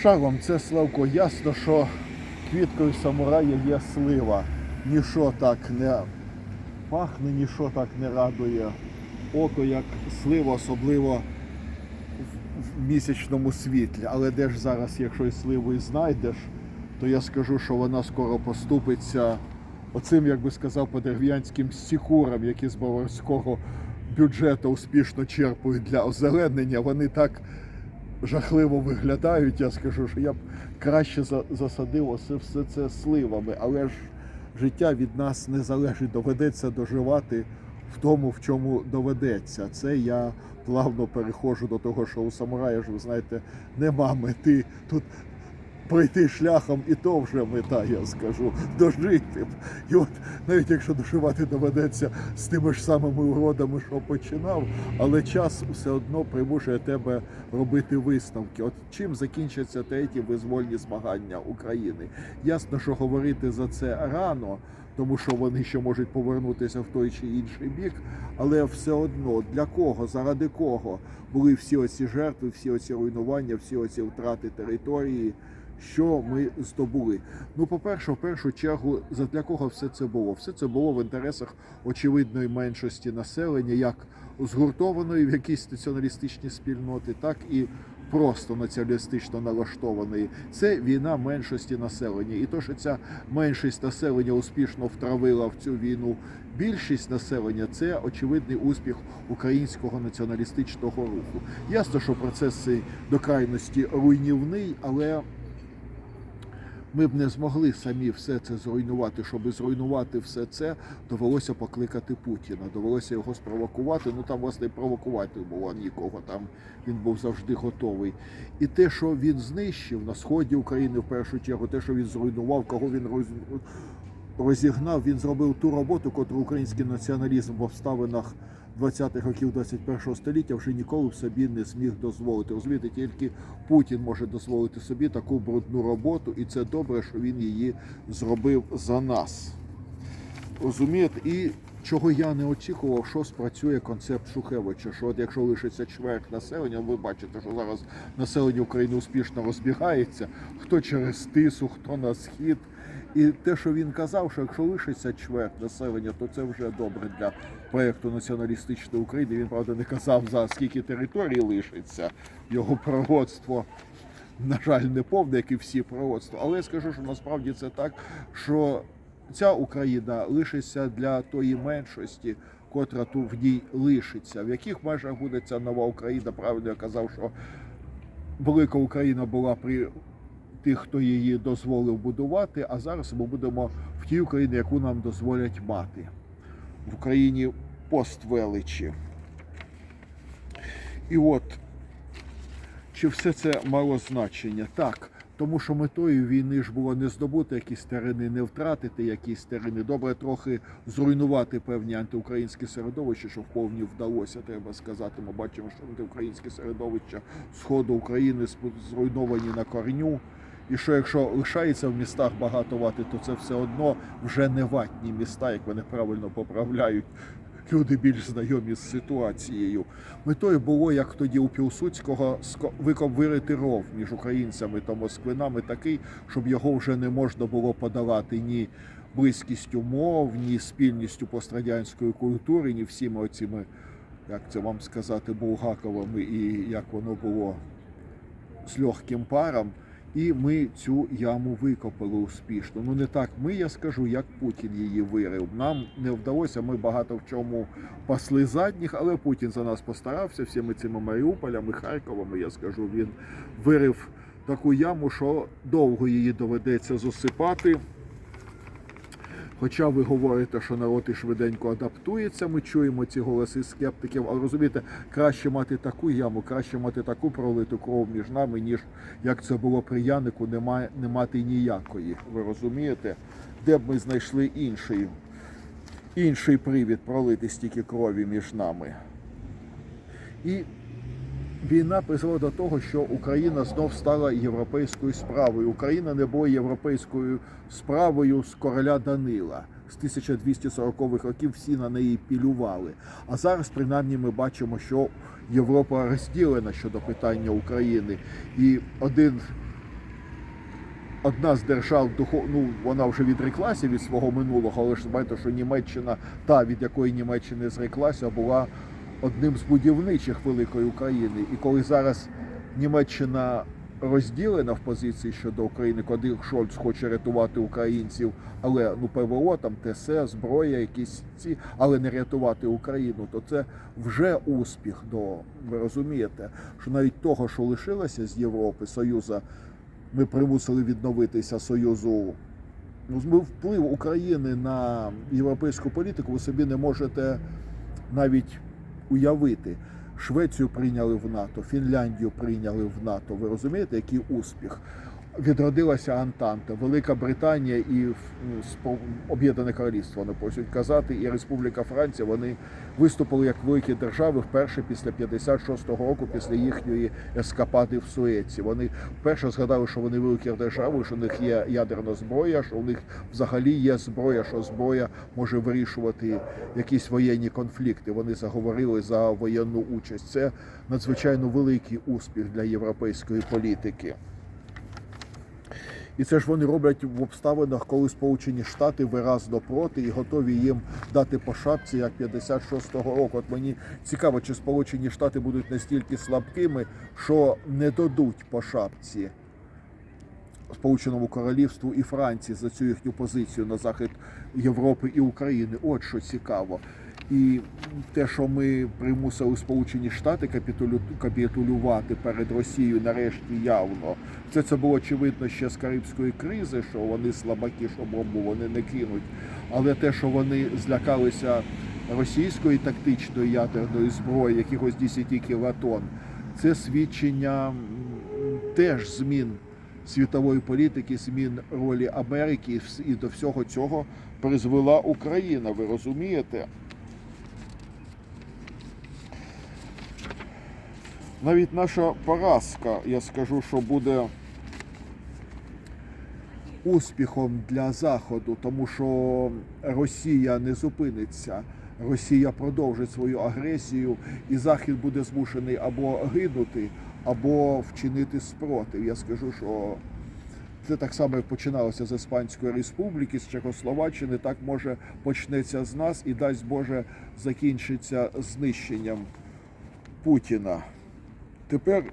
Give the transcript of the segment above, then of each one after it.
Шаром, це Славко. Ясно, що квіткою самурая є слива. Ніщо так не пахне, ніщо так не радує око, як слива, особливо в- місячному світлі. Але де ж зараз, якщо і сливу і знайдеш, то я скажу, що вона скоро поступиться оцим, як би сказав, подерев'янським сікурам, які з баварського бюджету успішно черпають для озеленення. Вони так жахливо виглядають. Я скажу, що я б краще за- засадив оце все це сливами, але ж життя від нас не залежить, доведеться доживати в тому, в чому доведеться. Це я плавно переходжу до того, що у самурая ж, ви знаєте, нема мети тут. Пройти шляхом і то вже мета, я скажу, дожити. І от навіть якщо доживати доведеться з тими ж самими уродами, що починав, але час все одно примушує тебе робити висновки. От чим закінчаться треті визвольні змагання України? Ясно, що говорити за це рано, тому що вони ще можуть повернутися в той чи інший бік, але все одно для кого, заради кого були всі оці жертви, всі оці руйнування, всі оці втрати території. Що ми здобули? Ну, по-перше, в першу чергу, для кого все це було? Все це було в інтересах очевидної меншості населення, як згуртованої в якісь націоналістичні спільноти, так і просто націоналістично налаштованої. Це війна меншості населення. І то, що ця меншість населення успішно втравила в цю війну більшість населення, це очевидний успіх українського націоналістичного руху. Ясно, що процес цей до крайності руйнівний, але ми б не змогли самі все це зруйнувати. Щоб зруйнувати все це, довелося покликати Путіна, довелося його спровокувати. Ну там власне провокувати було нікого. Там він був завжди готовий. І те, що він знищив на сході України, в першу чергу, те, що він зруйнував, кого він роз- розігнав, він зробив ту роботу, котру український націоналізм в обставинах 20-х років 21-го століття вже ніколи собі не зміг дозволити. Розумієте, тільки Путін може дозволити собі таку брудну роботу, і це добре, що він її зробив за нас. Розумієте, і чого я не очікував, що спрацює концепт Шухевича. Що от якщо лишиться чверть населення, ви бачите, що зараз населення України успішно розбігається, хто через тису, хто на схід. І те, що він казав, що якщо лишиться чверть населення, то це вже добре для проєкту націоналістичної України. Він правда не казав за скільки територій лишиться його пророцтво. На жаль, не повне, як і всі пророцтва. Але я скажу, що насправді це так, що ця Україна лишиться для тої меншості, котра тут в ній лишиться. В яких межах буде ця нова Україна? Правильно я казав, що велика Україна була при тих, хто її дозволив будувати. А зараз ми будемо в тій Україні, яку нам дозволять мати в Україні поствеличі. І от чи все це мало значення? Так. Тому що метою війни ж було не здобути якісь терени, не втратити якісь терени. Добре трохи зруйнувати певні антиукраїнські середовища, що вповні вдалося, треба сказати. Ми бачимо, що антиукраїнські середовища сходу України зруйновані на корню. І що якщо лишається в містах багато вати, то це все одно вже не ватні міста, як вони правильно поправляють. Люди більш знайомі з ситуацією. Метою було, як тоді у Пілсудського, виковирити ров між українцями та москвинами такий, щоб його вже не можна було подолати ні близькістю мов, ні спільністю пострадянської культури, ні всіма оціми, як це вам сказати, Булгаковими і як воно було з легким паром. І ми цю яму викопали успішно. Ну не так ми, я скажу, як Путін її вирив. Нам не вдалося. Ми багато в чому пасли задніх, але Путін за нас постарався всіми цими Маріуполями, Харковами. Я скажу, він вирив таку яму, що довго її доведеться засипати. Хоча ви говорите, що народ і швиденько адаптується, ми чуємо ці голоси скептиків, але розумієте, краще мати таку яму, краще мати таку пролиту кров між нами, ніж як це було при Янику, не, має, не мати ніякої. Ви розумієте, де б ми знайшли інший, інший привід пролити стільки крові між нами. І війна призвела до того, що Україна знов стала європейською справою. Україна не була європейською справою з короля Данила. З 1240-х років всі на неї пілювали. А зараз, принаймні, ми бачимо, що Європа розділена щодо питання України. І один одна з держав ну, вона вже відреклася від свого минулого, але ж знаєте, що Німеччина, та від якої Німеччина зреклася, була одним з будівничих великої України. І коли зараз Німеччина розділена в позиції щодо України, коли Шольц хоче рятувати українців, але ну ПВО, там ТСЕ, зброя, якісь ці, але не рятувати Україну, то це вже успіх. До ви розумієте, що навіть того, що лишилося з Європи, Союза, ми примусили відновитися Союзу. Ну, вплив України на європейську політику ви собі не можете навіть уявити. Швецію прийняли в НАТО, Фінляндію прийняли в НАТО. Ви розумієте, який успіх? Відродилася Антанта, Велика Британія і ну, Об'єднане Королівство, вони просять казати, і Республіка Франція. Вони виступили як великі держави вперше після 56-го року, після їхньої ескапади в Суеці. Вони вперше згадали, що вони великі держави, що у них є ядерна зброя, що у них взагалі є зброя, що зброя може вирішувати якісь воєнні конфлікти. Вони заговорили за воєнну участь. Це надзвичайно великий успіх для європейської політики. І це ж вони роблять в обставинах, коли Сполучені Штати виразно проти і готові їм дати по шапці, як 56-го року. От мені цікаво, чи Сполучені Штати будуть настільки слабкими, що не дадуть по шапці Сполученому Королівству і Франції за цю їхню позицію на захід Європи і України. От що цікаво. І те, що ми примусили Сполучені Штати капітулю- капітулювати перед Росією, нарешті явно, це це було очевидно ще з Карибської кризи, що вони слабаки, що бомбу вони не кинуть. Але те, що вони злякалися російської тактичної ядерної зброї, якихось 10 кілотон, це свідчення теж змін світової політики, змін ролі Америки, і до всього цього призвела Україна. Ви розумієте? Навіть наша поразка, я скажу, що буде успіхом для Заходу, тому що Росія не зупиниться. Росія продовжить свою агресію, і Захід буде змушений або гинути, або вчинити спротив. Я скажу, що це так само, як починалося з Іспанської республіки, з Чехословаччини, так може почнеться з нас і дасть Боже закінчиться знищенням Путіна. Тепер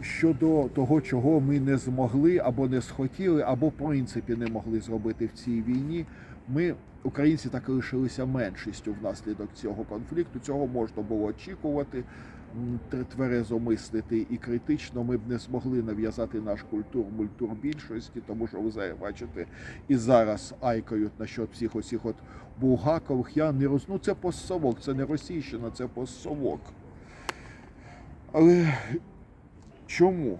щодо того, чого ми не змогли або не схотіли, або в принципі не могли зробити в цій війні, ми, українці, так і лишилися меншістю внаслідок цього конфлікту. Цього можна було очікувати, тверезо мислити і критично. Ми б не змогли нав'язати наш культур, мультур більшості, тому що ви бачите, і зараз айкають насчет всіх оцих от булгакових. Я не роз... Ну, це постсовок, це не російщина, це постсовок. Але чому?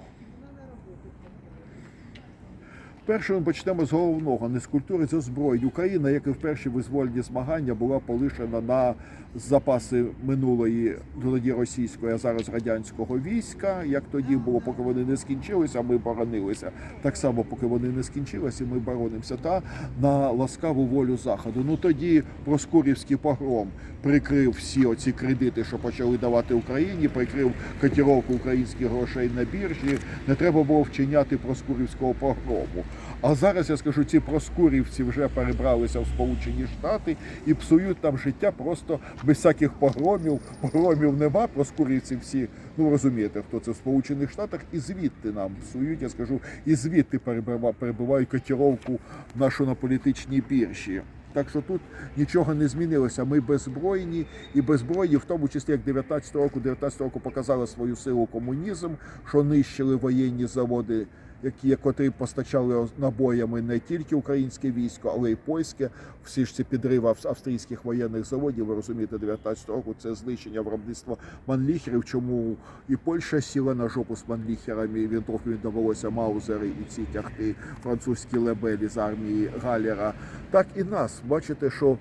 Перше ми почнемо з головного, не з культури, з озброєнь. Україна, як і в перші визвольні змагання, була полишена на запаси минулої тоді російської, а зараз радянського війська. Як тоді було, поки вони не скінчилися, ми боронилися. Так само, поки вони не скінчилися, ми боронимося. Та на ласкаву волю заходу. Ну тоді Проскурівський погром прикрив всі оці кредити, що почали давати Україні, прикрив котировку українських грошей на біржі. Не треба було вчиняти Проскурівського погрому. А зараз я скажу, ці проскурівці вже перебралися в Сполучені Штати і псують там життя просто без всяких погромів. Погромів нема. Проскурівці всі, ну розумієте, хто це в Сполучених Штатах, і звідти нам псують. Я скажу, і звідти перебива- перебивають котировку нашу на політичній біржі. Так що тут нічого не змінилося. Ми беззбройні і беззбройні, в тому числі як 19 року, 19 року показали свою силу комунізм, що нищили воєнні заводи, які котрі постачали набоями не тільки українське військо, але й польське. Всі ж ці підриви австрійських воєнних заводів. Ви розумієте, 19 року це знищення виробництва манліхерів. Чому і Польща сіла на жопу з манліхерами. Він трохи не довелося маузери і ці тягти французькі лебелі з армії Галера. Так і нас бачите, що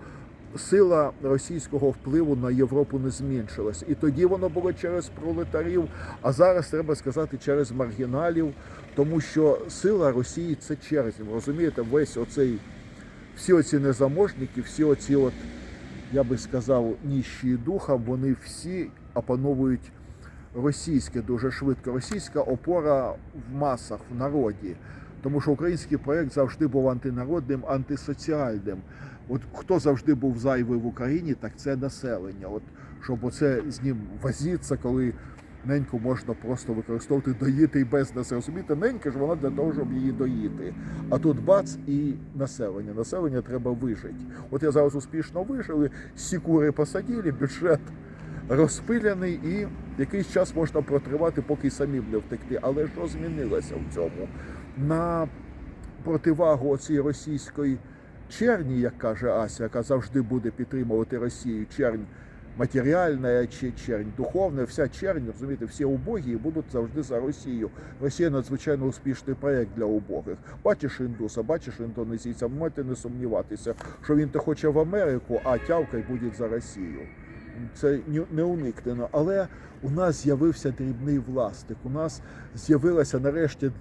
сила російського впливу на Європу не зменшилась. І тоді воно було через пролетарів, а зараз треба сказати через маргіналів, тому що сила Росії це черзі. Розумієте, весь оцей всі оці незаможники, всі оці, от, я би сказав, ніщі духа, вони всі опановують російське дуже швидко. Російська опора в масах, в народі. Тому що український проєкт завжди був антинародним, антисоціальним. От хто завжди був зайвий в Україні, так це населення. От щоб оце з ним возитися, коли неньку можна просто використовувати доїти і без населення. Розумієте, ненька ж вона для того, щоб її доїти. А тут бац і населення. Населення треба вижити. От я зараз успішно вижили, сікури посадили, бюджет розпиляний і якийсь час можна протривати, поки й самим не втекти. Але що змінилося в цьому? На противагу оцій російської черні, як каже Ася, яка завжди буде підтримувати Росію, чернь матеріальна чи чернь духовна, вся чернь, розумієте, всі убогі будуть завжди за Росію. Росія надзвичайно успішний проєкт для убогих. Бачиш індуса, бачиш індонезійця, можете не сумніватися, що він то хоче в Америку, а тявка й буде за Росію. Це не уникнено. Але у нас з'явився дрібний власник. У нас з'явилася нарешті.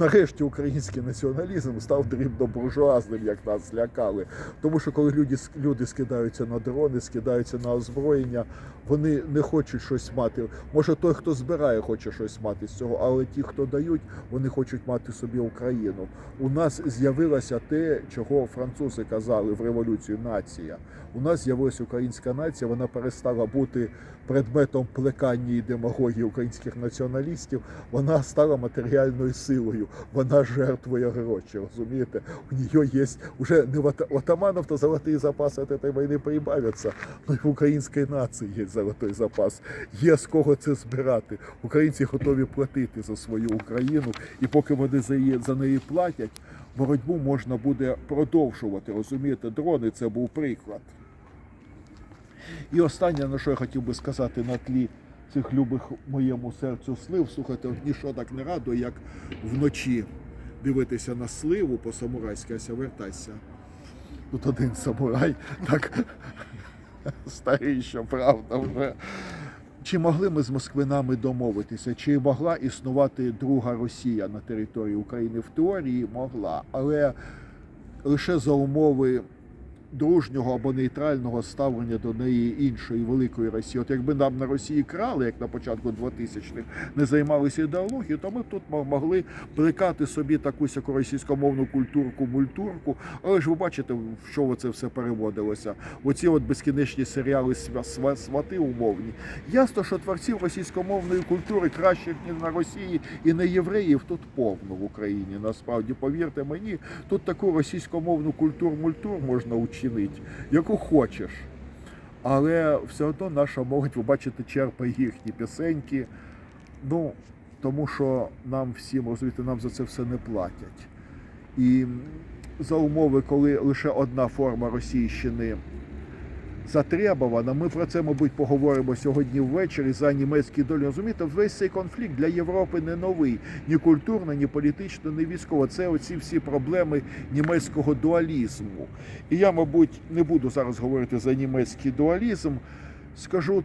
Нарешті український націоналізм став дрібно-буржуазним, як нас лякали. Тому що коли люди, люди скидаються на дрони, скидаються на озброєння, вони не хочуть щось мати. Може, той, хто збирає, хоче щось мати з цього, але ті, хто дають, вони хочуть мати собі Україну. У нас з'явилося те, чого французи казали в революцію нація. У нас з'явилася українська нація, вона перестала бути предметом плекання і демагогії українських націоналістів. Вона стала матеріальною силою. Вона жертвує гроші. Розумієте? У нее є уже не в отаманов, то золотые запаси от этой війни прибавляться, й в української нації є золотой запас. Є з кого це збирати. Українці готові платити за свою Україну, і поки вони за, її, за неї платять, боротьбу можна буде продовжувати. Розумієте, дрони це був приклад. І останнє, на що я хотів би сказати на тлі цих любих моєму серцю слив, слухайте, ніщо так не радує, як вночі дивитися на сливу по самурайськи, ася вертайся. Тут один самурай, так старий, що правда вже. Чи могли ми з москвинами домовитися? Чи могла існувати друга Росія на території України? В теорії могла, але лише за умови дружнього або нейтрального ставлення до неї іншої великої Росії. От якби нам на Росії крали, як на початку 2000-х, не займалися ідеологією, то ми тут могли плекати собі таку сяку російськомовну культурку, мультурку. Але ж ви бачите, в що це все переводилося. Оці от безкінечні серіали «Сва- «Сва- свати умовні. Ясно, що творців російськомовної культури кращих ніж на Росії і не євреїв тут повно в Україні. Насправді, повірте мені, тут таку російськомовну культур-мультур можна учинити, яку хочеш. Але все одно наша молодь, ви бачите, черпає їхні пісеньки. Ну, тому що нам всім, розумієте, нам за це все не платять. І за умови, коли лише одна форма російщини затребувана, ми про це, мабуть, поговоримо сьогодні ввечері за німецькі долі. Розумієте, весь цей конфлікт для Європи не новий, ні культурно, ні політично, ні військово. Це оці всі проблеми німецького дуалізму. І я, мабуть, не буду зараз говорити за німецький дуалізм. Скажу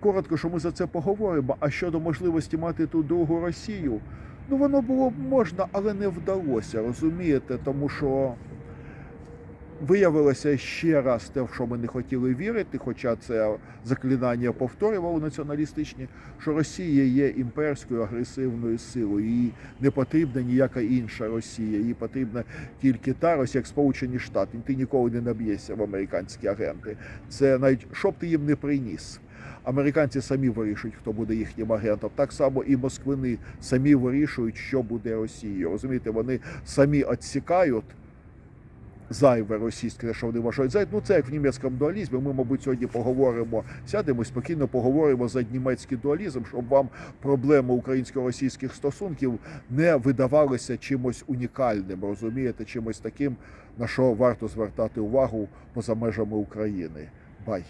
коротко, що ми за це поговоримо. А щодо можливості мати ту другу Росію, ну воно було б можна, але не вдалося, розумієте, тому що. Виявилося ще раз те, в що ми не хотіли вірити, хоча це заклинання повторювало націоналістичні, що Росія є імперською агресивною силою. Їй не потрібна ніяка інша Росія. Їй потрібна тільки та Росія, як Сполучені Штати. Ти ніколи не наб'єшся в американські агенти. Це навіть що б ти їм не приніс. Американці самі вирішують, хто буде їхнім агентом. Так само і москвини самі вирішують, що буде Росією. Розумієте, вони самі відсікають зайве російське, що вони вважають зайве. Ну це як в німецькому дуалізмі. Ми, мабуть, сьогодні поговоримо, сядемо спокійно поговоримо за німецький дуалізм, щоб вам проблеми українсько-російських стосунків не видавалися чимось унікальним, розумієте, чимось таким, на що варто звертати увагу поза межами України. Бай.